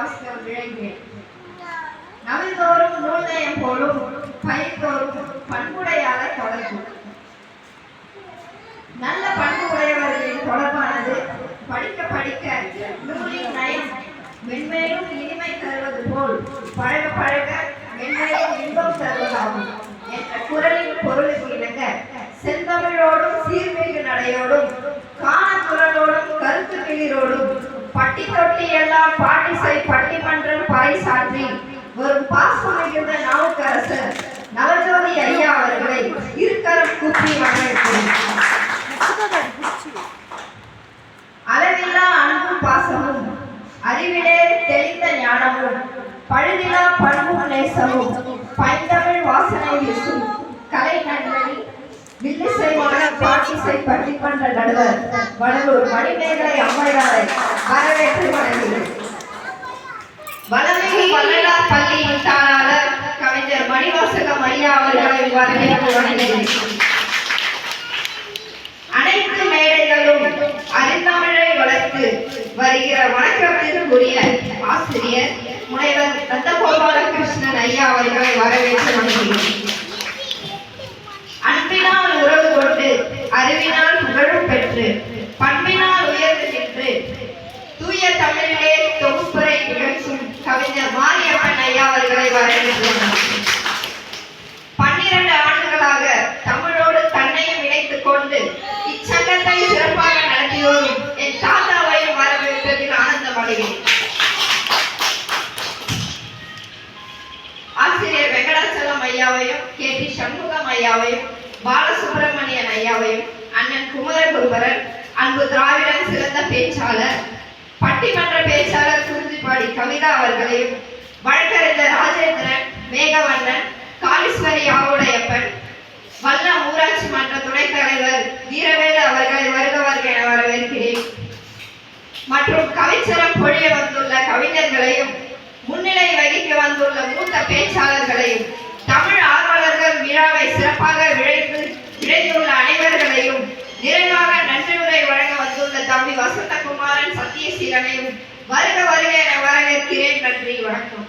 வாசகம் விளங்கினேன் நவிதோறும் நூல்நயம் போலும் பயிர்தோறும் பண்புடையாத தொடர்பு. நல்ல பண்பு உடையவர்களின் தொடர்பானது படிக்க படிக்க நூலின் நயம் மென்மேலும் இனிமை தருவது போல் பழக பழக மென்மேலும் இன்பம் தருவதாகும் எல்லாம் பாட்டிசை பட்டிமன்றம் பறை சாற்றி. வரும் பாசம் நாவுக்கரசர் நவஜோதி ஐயா அவர்களை இருக்கரம் கூப்பி வரவேற்கிறேன். அளவில்லா அன்பும் பாசமும் அறிவிலே தெளிந்த ஞானமும் பழுதிலா பண்பும் நேசமும் பைந்தமிழ் வாசனை வீசும் கலை நன்மணி வில்லிசை மகன் பாட்டிசை பட்டிமன்ற நடுவர் வடலூர் மணிமேகலை அம்மையாரை அனைத்து மேடைகளும் அறிந்தமிழை வளர்த்து வருகிற வணக்கத்திற்குரிய ஆசிரியர் முனைவர் நந்தகோபால கிருஷ்ணன் ஐயா அவர்களை வரவேற்று வணங்குகிறேன் அன்பினால் உறவு கொண்டு அறிவினால் புகழும் பெற்று ஐயாவையும் கே டி சண்முகம் ஐயாவையும் பாலசுப்ரமணியன் ஐயாவையும் அண்ணன் குமரகுருபரன் அன்பு திராவிடன் சிறந்த பேச்சாளர் பட்டிமன்ற பேச்சாளர் குறிஞ்சிப்பாடி கவிதா அவர்களையும் வழக்கறிஞர் ராஜேந்திரன் மேகவண்ணன் காளீஸ்வரி ஆவுடையப்பன் வல்லம் ஊராட்சி மன்ற துணைத் தலைவர் வீரவேலு அவர்களை வருகவர்கள் என வரவேற்கிறேன். மற்றும் கவிச்சரம் பொழியவர் நன்றியுரை வழங்க வந்துள்ள தம்பி வசந்தகுமாரன் சத்தியசீலனையும் வருக வருக என வரவேற்கிறேன். நன்றி வணக்கம்.